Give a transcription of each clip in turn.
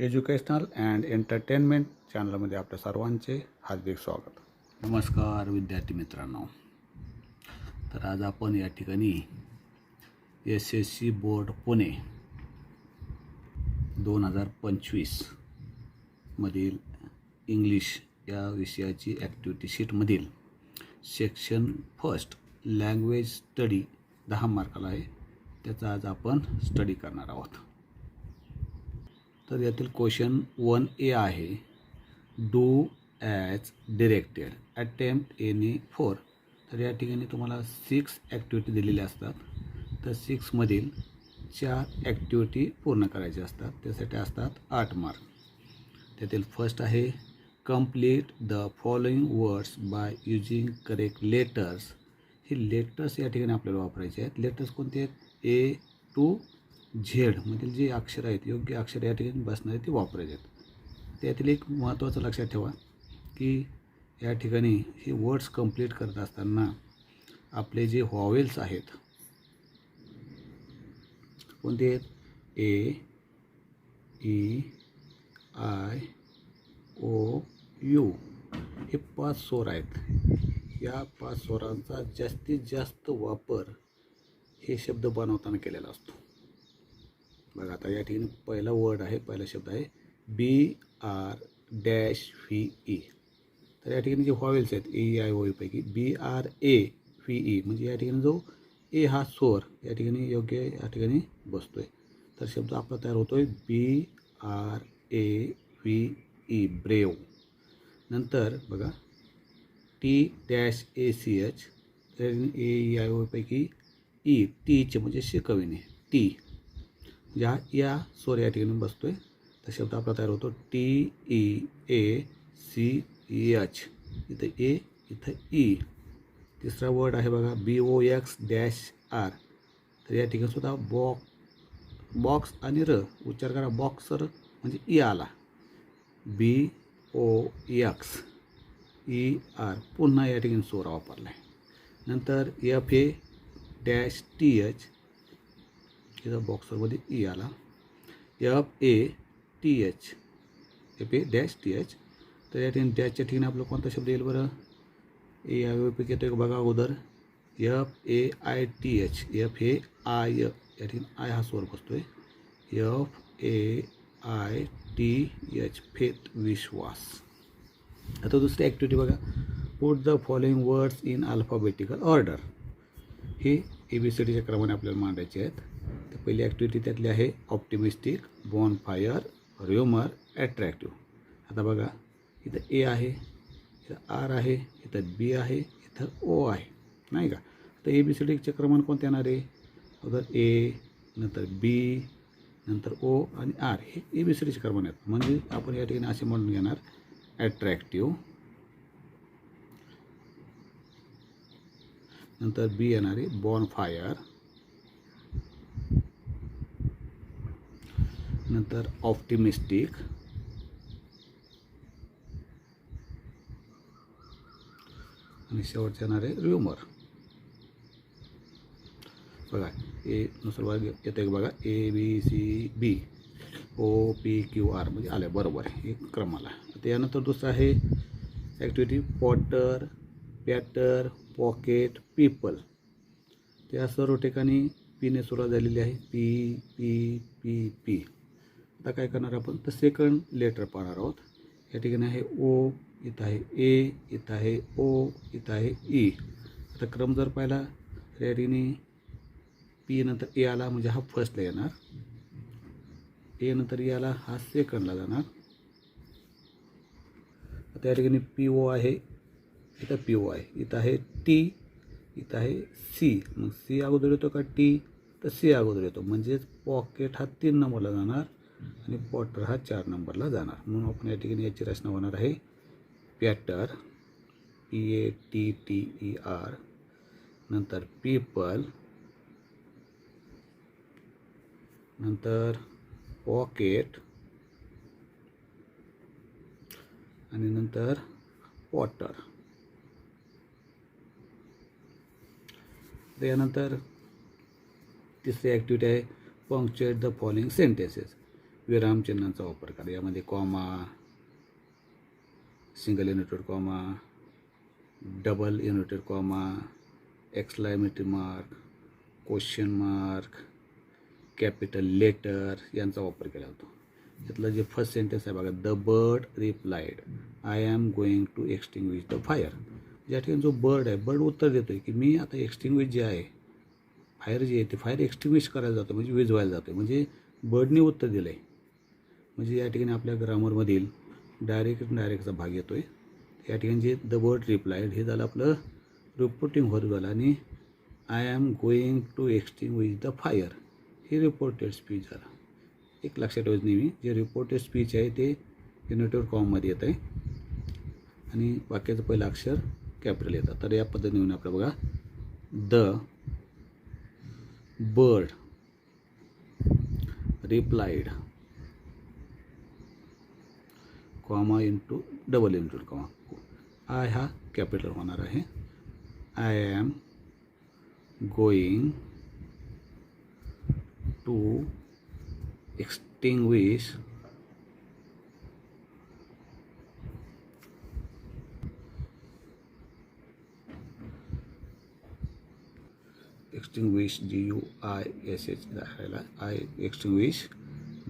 Educational and entertainment चॅनलमध्ये आपल्या सर्वांचे हार्दिक स्वागत. नमस्कार विद्यार्थी मित्रांनो. तर आज आपण या ठिकाणी S S C board Pune दोन हजार पंचवीसमधील इंग्लिश या विषयाची ॲक्टिव्हिटी शीटमधील सेक्शन फर्स्ट लँग्वेज स्टडी दहा मार्काला आहे. त्याचा आज आपण स्टडी करणार आहोत. तर यातील क्वेश्चन वन ए आहे. Do as directed attempt any four तर या ठिकाणी तुम्हाला सिक्स ॲक्टिव्हिटी दिलेल्या असतात. तर सिक्समधील चार ॲक्टिव्हिटी पूर्ण करायच्या असतात. त्यासाठी असतात आठ मार्क त्यातील फर्स्ट आहे complete the following words by using correct letters हे लेटर्स या ठिकाणी आपल्याला वापरायचे आहेत. लेटर्स कोणते आहेत? ए टू झेडमधील म्हणजे जे अक्षर आहेत योग्य अक्षर या ठिकाणी बसणारे ते वापरायचे आहेत. त्यातील एक महत्त्वाचं लक्षात ठेवा की या ठिकाणी हे वर्ड्स कंप्लीट करत असताना आपले जे हॉवेल्स आहेत कोणते आहेत? A E I O U. हे पाच स्वर आहेत. या पाच स्वरांचा जास्तीत जास्त वापर हे शब्द बनवताना केलेला असतो. बघा आता या ठिकाणी पहिला वर्ड आहे पहिला शब्द आहे B R dash V E तर या ठिकाणी जे व्हॉवेल्स आहेत ए आय ओ पैकी B R A V E म्हणजे या ठिकाणी जो ए हा स्वर या ठिकाणी योग्य या ठिकाणी बसतोय. तर शब्द आपला तयार होतोय B R A V E brave. नंतर बघा T dash A C H तर ए आय ओ पैकी e, ई टीच म्हणजे शिकविणे टी या या स्वर या ठिकाणी बसतोय. तर शब्द आपला तयार होतो T E A C H इथं ए इथं ई तिसरा वर्ड आहे बघा B O X dash R तर या ठिकाणी सुद्धा बॉक बॉक्स आणि र. उच्चार करा बॉक्सर म्हणजे ई आला. B O X E R पुन्हा या ठिकाणी सोरा वापरला आहे नंतर F A dash T H याचा बॉक्सरमध्ये ई आला. F A T H F A dash T H तर या ठिकाणी डॅशच्या ठिकाणी आपलं कोणता शब्द येईल बरं? ए आय पैकी येतो बघा अगोदर. F A I T H F A I या ठिकाणी आय हा स्वर बसतो आहे F A I T H faith विश्वास. आता दुसरी ॲक्टिव्हिटी बघा. Put the following words in alphabetical order हे ए बी सी डीच्या क्रमाने आपल्याला मांडायचे आहेत. पहिली ॲक्टिव्हिटी त्यातली आहे ऑप्टिमिस्टिक बॉन फायर र्युमर ॲट्रॅक्टिव्ह आता बघा इथं ए आहे इथं आर आहे इथं बी आहे इथं ओ आहे. नाही का? आता ए बी सी डीचे क्रमांक कोणते येणार आहे? अगोदर ए नंतर बी नंतर ओ आणि आर हे ए बी सी डीचे क्रमांक आहेत. म्हणजे आपण या ठिकाणी असे म्हणून घेणार ॲट्रॅक्टिव्ह नंतर बी येणार आहे बॉन फायर नंतर ऑप्टिमिस्टिक. आणि शेवटचे येणार आहे र्युमर. बघा ए नुसार बघा येतं एक बघा A B C B O P Q R म्हणजे आलं बरोबर हे क्रमाला. त्यानंतर दुसरं आहे activity potter patter pocket people. त्या सर्व ठिकाणी पीने सुरुवात झालेली आहे पी पी पी पी. आता काय करणार आपण? तर सेकंड लेटर पाहणार आहोत. या ठिकाणी आहे ओ इथं आहे ए इथं आहे ओ इथं आहे ई आता क्रम जर पाहिला तर या ठिकाणी पी नंतर ए आला म्हणजे हा फर्स्टला येणार. ए नंतर ए आला हा सेकंडला जाणार. आता या ठिकाणी पी ओ आहे इथं पी ओ आहे. इथं आहे टी इथं आहे सी मग सी अगोदर येतो का टी तर सी अगोदर येतो. म्हणजेच पॉकेट हा तीन नंबरला जाणार. आणि पॉटर हा चार नंबरला जाणार. म्हणून आपण या ठिकाणी याची रचना होणार आहे. Patter P A T T E R नंतर पीपल नंतर पॉकेट आणि नंतर वॉटर त्यानंतर तिसरी ॲक्टिव्हिटी आहे पंक्चुएट द फॉलोइंग सेंटेन्सेस विरामचिन्हांचा वापर करा. यामध्ये comma single inverted comma double inverted comma exclamatory mark question mark capital letter यांचा वापर केला जातो. त्यातलं जे फर्स्ट सेंटेन्स आहे बघा the bird replied I am going to extinguish the fire या ठिकाणी जो बर्ड आहे बर्ड उत्तर देतो आहे की मी आता एक्स्टिंग्विश जे आहे फायर जे आहे ते फायर एक्स्टिंग्विश करायला जातो म्हणजे विझवायला जातो म्हणजे बर्डने उत्तर दिलं आहे म्हणजे या ठिकाणी आपल्या ग्रामरमधील डायरेक्ट डायरेक्टचा भाग येतो आहे या ठिकाणी जे द वर्ड रिप्लायड हे झालं आपलं रिपोर्टिंग होत झालं आणि I am going to extinguish the fire हे रिपोर्टेड स्पीच झालं. एक लक्षात ठेवायचं नेहमी जे रिपोर्टेड स्पीच आहे ते युनिटेड कॉममध्ये येत आहे. आणि वाक्याचं पहिलं अक्षर कॅपिटल येतं. तर या पद्धतीने आपलं बघा. The bird replied comma inverted double inverted comma I हा कॅपिटल होणार आहे I am going to extinguish extinguish G U I S H राहिला I extinguish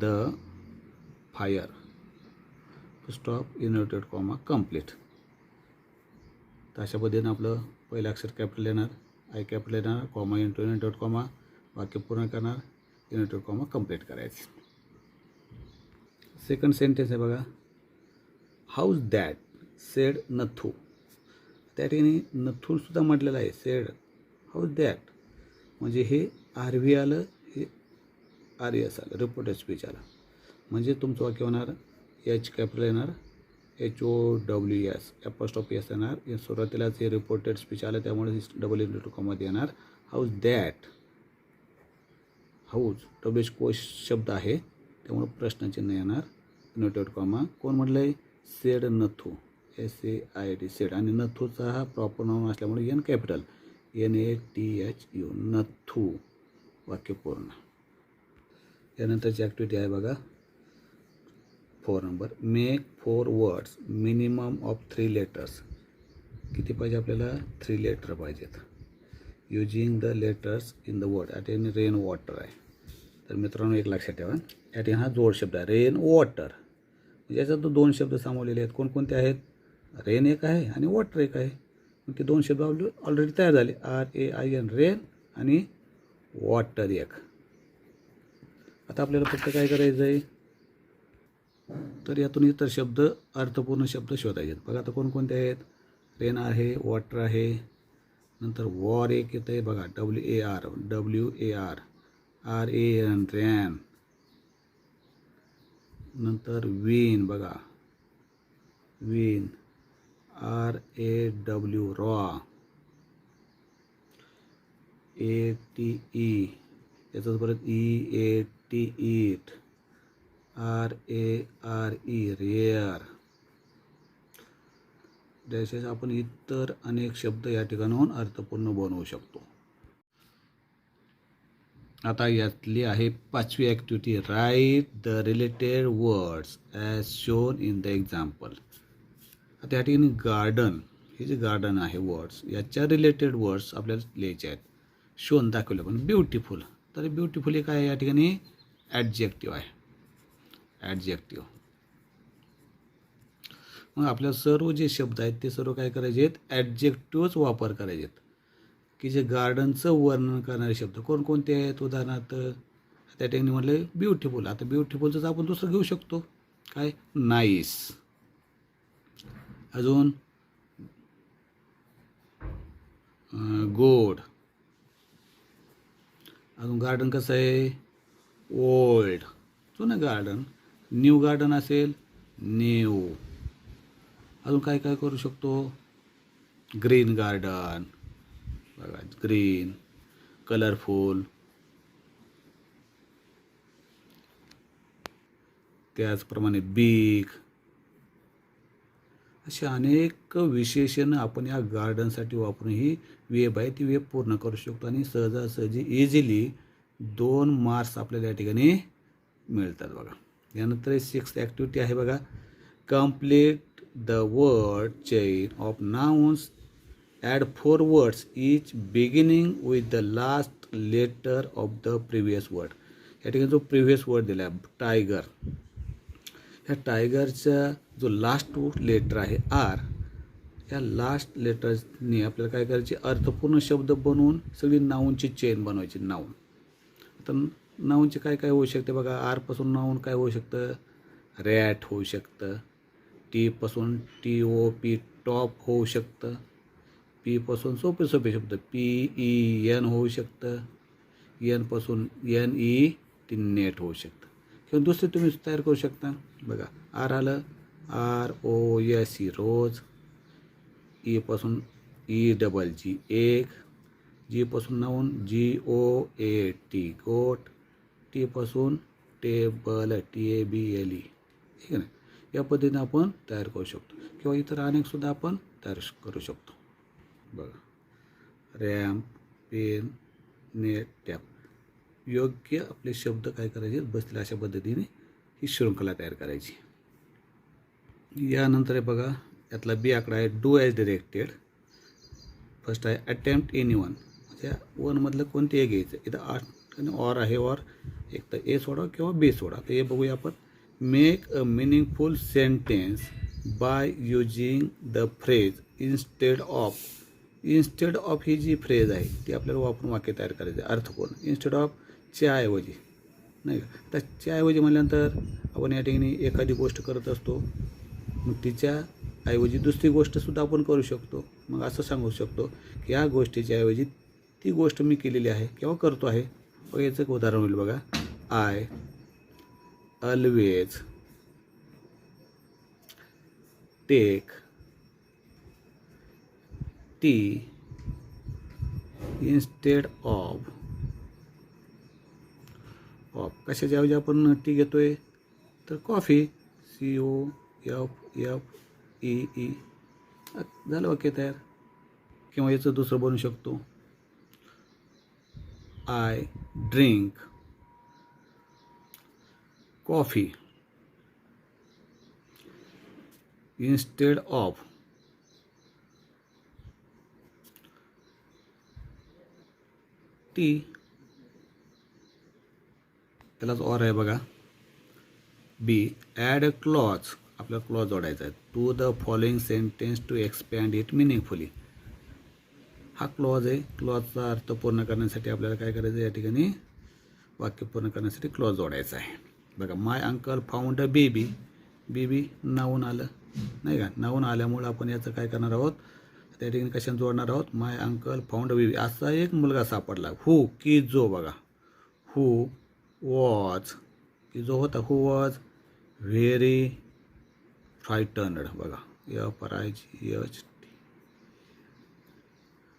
the fire stop inverted comma complete तर अशा पद्धतीनं आपलं पहिलं अक्षर कॅपिटल येणार आय कॅपिटल येणार कॉमा इंटू युनायटेड कॉमा वाक्य पूर्ण करणार युनायटेड कॉमा कंप्लीट करायचं. सेकंड सेंटेन्स आहे बघा. हाऊज दॅट सेड नथू त्या ठिकाणी नथूसुद्धा म्हटलेलं आहे सेड हाऊज दॅट म्हणजे हे आर व्ही आलं हे आर एस आलं रिपोर्टेड स्पीच आलं. म्हणजे तुमचं वाक्य होणार एच कॅपिटल येणार H O W S apostrophe S येणार हे सुरुवातीलाच हे रिपोर्टेड स्पीच आलं त्यामुळे डबल इंटू कॉमध्ये येणार हाऊज दॅट हाऊज डबेश कोश शब्द आहे? त्यामुळे प्रश्नचिन्ह येणार. नोटेड कॉमा कोण म्हटलं आहे said Nathu S A I T said आणि नथूचा हा प्रॉपर नाव असल्यामुळे N capital N A T H U Nathu वाक्य पूर्ण. यानंतरची ॲक्टिव्हिटी आहे बघा. Four number. Make four words minimum of three letters किती पाहिजे आपल्याला? थ्री लेटर पाहिजेत. Using the letters in the word at an rain water आहे. तर मित्रांनो एक लक्षात ठेवा. ॲट एन हा जोड शब्द आहे. रेन वॉटर म्हणजे याच्यात दोन शब्द सामावलेले आहेत. कोणकोणते आहेत? रेन एक आहे आणि वॉटर एक आहे. मग ते दोन शब्द ऑलरेडी तयार झाले. R A I N rain आणि वॉटर एक. आता आपल्याला फक्त काय करायचं आहे तर यातून इतर शब्द अर्थपूर्ण शब्द शोधायचे आहेत. बघा आता कोणकोणते आहेत? रेन आहे वॉटर आहे नंतर वॉर एक येतं आहे बघा W A R W A R R A N ran. नंतर विन बघा. Win R A W raw. A T E याचाच परत E A T eat. R A R E rare. तसेच आपण इतर अनेक शब्द या ठिकाणाहून अर्थपूर्ण बनवू शकतो. आता यातली आहे पाचवी activity write the related words as shown in the example आता या ठिकाणी गार्डन हे जे गार्डन आहे वर्ड्स याच्या रिलेटेड वर्ड्स आपल्याला लिहायचे आहेत. शोन दाखवले पण ब्युटिफुल तर ब्युटिफुल हे काय आहे? या ठिकाणी ॲडजेक्टिव्ह आहे. ॲडजेक्टिव्ह मग आपल्या सर्व जे शब्द आहेत ते सर्व काय करायचे आहेत? ॲडजेक्टिव्हच वापर करायचे आहेत. की जे गार्डनचं वर्णन करणारे शब्द कोणकोणते आहेत? उदाहरणार्थ त्या ठिकाणी म्हटलं ब्युटिफुल आता ब्युटिफुलचं आपण दुसरं घेऊ शकतो. काय? नाईस अजून गोड अजून गार्डन कसं आहे? ओल्ड जुनं गार्डन न्यू गार्डन असेल न्यू. अजून काय काय करू शकतो? Green garden. बघा ग्रीन कलरफुल. त्याचप्रमाणे बीक असे अनेक विशेषणं आपण या गार्डनसाठी वापरून ही वेब आहे ती वेब पूर्ण करू शकतो आणि सहजासहजी इझिली दोन मार्क्स आपल्याला या ठिकाणी मिळतात बघा. यानंतर सिक्स ॲक्टिव्हिटी आहे बघा. Complete the word chain of nouns add four words each beginning with the last letter of the previous word या ठिकाणी जो प्रिव्हियस वर्ड दिला आहे टायगर ह्या टायगरचा जो लास्ट लेटर आहे आर या लास्ट लेटर्सनी आपल्याला काय करायचे? अर्थपूर्ण शब्द बनवून सगळी नाऊनची चेन बनवायची नाऊन आता नाऊनचे काय काय होऊ शकते बघा? आरपासून नाऊन काय होऊ शकतं? रॅट होऊ शकतं. टीपासून टी ओ पी टॉप होऊ शकतं. पीपासून सोपे सोपे शब्द. पी ई एन होऊ शकतं. एनपासून एन ई टी नेट होऊ शकतं. किंवा दुसरे तुम्ही तयार करू शकता. बघा आर आलं. R O S E rose. ईपासून E double G एक. जीपासून नऊन G O A T goat. टीपासून table T A B L E ठीक आहे ना? या पद्धतीने आपण तयार करू शकतो. किंवा इतर अनेकसुद्धा आपण तयार करू शकतो. बघा. Ramp pen net tap. योग्य आपले शब्द काय करायचे? बसतील अशा पद्धतीने ही शृंखला तयार करायची. यानंतर आहे बघा यातला बी आकडा आहे डू ॲज डिरेक्टेड. फर्स्ट आहे अटेम्प्ट एनी वन. म्हणजे वनमधलं कोणतेही एक घ्यायचं? इथं आठ आणि ऑर आहे ऑर एक तर ए सोडा किंवा बी सोडा. तर हे बघूया आपण. Make a meaningful sentence by using the phrase instead of instead of ही जी फ्रेज आहे ती आपल्याला वापरून वाक्य तयार करायचं आहे. अर्थपूर्ण इन्स्टेड ऑफ च्याऐवजी नाही का? तर च्याऐवजी म्हटल्यानंतर आपण या ठिकाणी एखादी गोष्ट करत असतो. मग तिच्या ऐवजी दुसरी गोष्टसुद्धा आपण करू शकतो. मग असं सांगू शकतो की या गोष्टीच्या ऐवजी ती गोष्ट मी केलेली आहे किंवा करतो आहे. याचं एक उदाहरण होईल बघा. I always take tea instead of of कशाच्या ऐवजी आपण टी घेतोय? तर coffee C O F F E E झालं वाक्य तयार. किंवा याचं दुसरं बनू शकतो. I drink coffee. Instead of tea त्यालाच ऑर आहे बघा. बी ॲड अ क्लॉज आपल्याला क्लॉज जोडायचा आहे. To the following sentence to expand it meaningfully हा क्लॉज आहे. क्लॉजचा अर्थ पूर्ण करण्यासाठी आपल्याला काय करायचं या ठिकाणी वाक्य पूर्ण करण्यासाठी क्लॉज जोडायचा आहे. बघा my uncle found a baby baby नावून आलं. नाही का? नावून आल्यामुळं आपण याचं काय करणार आहोत? त्या ठिकाणी कशाने जोडणार आहोत? My uncle found a baby असा एक मुलगा सापडला. हू की जो बघा. हू वॉज की जो होता. हू वॉज व्हेरी फ्रायटनड बघा. F I G H T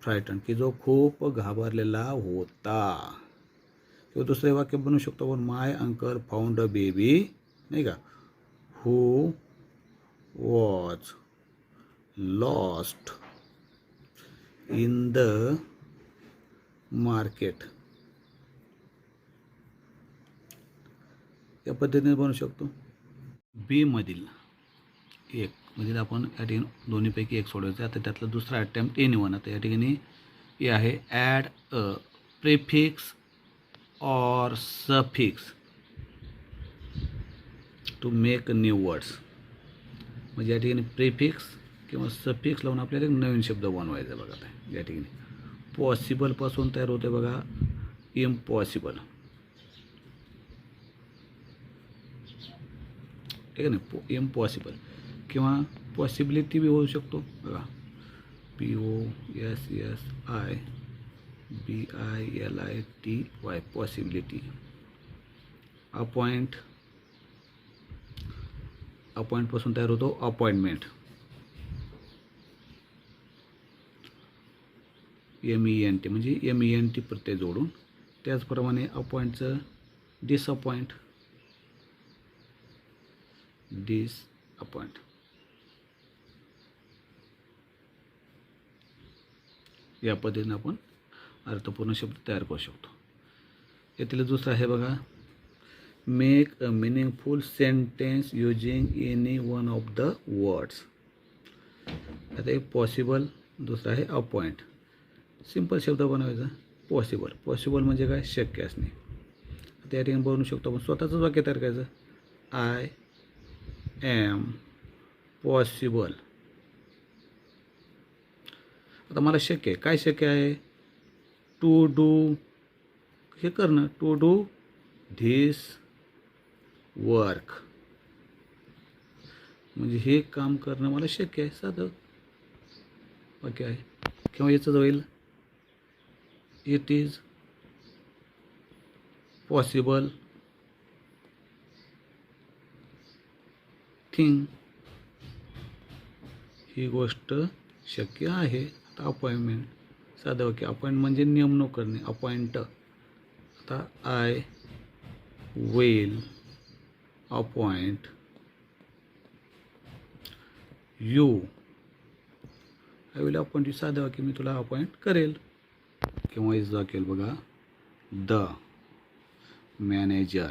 frighten की जो खूप घाबरलेला होता. किंवा दुसरे वाक्य बनवू शकतो आपण my uncle found a baby नाही का? Who was lost in the market या पद्धतीने बनवू शकतो. बीमधील एक मधील आपण या ठिकाणी दोन्हीपैकी एक सोडवायचं आता त्यातला दुसरा अटेम्प्ट एनी वन आता या ठिकाणी हे आहे add a prefix or suffix to make new words. म्हणजे या ठिकाणी प्रिफिक्स किंवा सफिक्स लावून आपल्याला एक नवीन शब्द बनवायचा बघा आता. या ठिकाणी. पॉसिबलपासून तयार होते बघा. इम्पॉसिबल ठीक आहे ना? इम्पॉसिबल किंवा पॉसिबिलिटी बी होऊ शकतो. बघा. P O S S I B I L I T Y possibility appoint अपॉइंटपासून तयार होतो. Appointment M E N T म्हणजे एम ई एन टी प्रत्यय जोडून. त्याचप्रमाणे अपॉइंटचं डिसअपॉइंट डिसअपॉइंट या पद्धतीने आपण अर्थपूर्ण शब्द तयार करू शकतो. यातील दुसरं आहे बघा. Make a meaningful sentence using any one of the words आता एक पॉसिबल दुसरा आहे अपॉइंट सिंपल शब्द बनवायचा. पॉसिबल पॉसिबल म्हणजे काय? शक्य असणे. आता या ठिकाणी बनवू शकतो आपण. स्वतःचंच वाक्य तयार करायचं. आय एम पॉसिबल आता मला शक्य आहे. काय शक्य आहे? टू डू हे करणं टू डू धिस वर्क म्हणजे हे काम करणं मला शक्य आहे साधं. वाक्य आहे. किंवा याचं होईल इट इज पॉसिबल थिंग ही गोष्ट शक्य आहे. आता अपॉइंटमेंट साधं वाक्य अपॉइंट म्हणजे नेमणूक करणे. अपॉइंट आता I will appoint you I will appoint you साधं वाक्य मी तुला अपॉइंट करेल. किंवा इज वाकेल बघा. The manager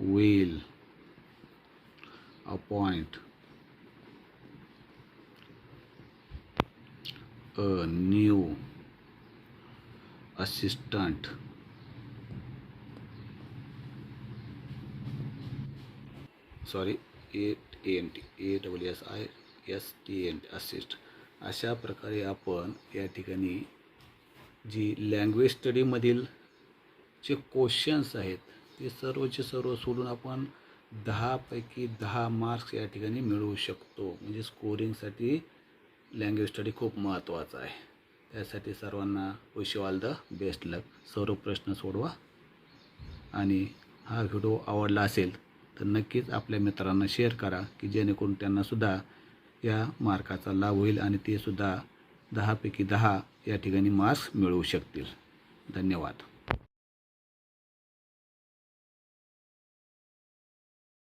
will appoint a new assistant. Sorry A T N T A W S I S T N assist. अशा प्रकारे आपण या ठिकाणी जी लँग्वेज स्टडीमधील जे क्वेश्चन्स आहेत ते सर्वचे सर्व सोडून आपण दहापैकी दहा मार्क्स या ठिकाणी मिळवू शकतो. म्हणजे स्कोरिंगसाठी लँग्वेज स्टडी खूप महत्त्वाचा आहे. त्यासाठी सर्वांना wish all the best luck सर्व प्रश्न सोडवा. आणि हा व्हिडिओ आवडला असेल तर नक्कीच आपल्या मित्रांना शेअर करा की जेणेकरून त्यांनासुद्धा या मार्काचा लाभ होईल आणि ते सुद्धा दहापैकी दहा या ठिकाणी मार्क्स मिळवू शकतील. धन्यवाद.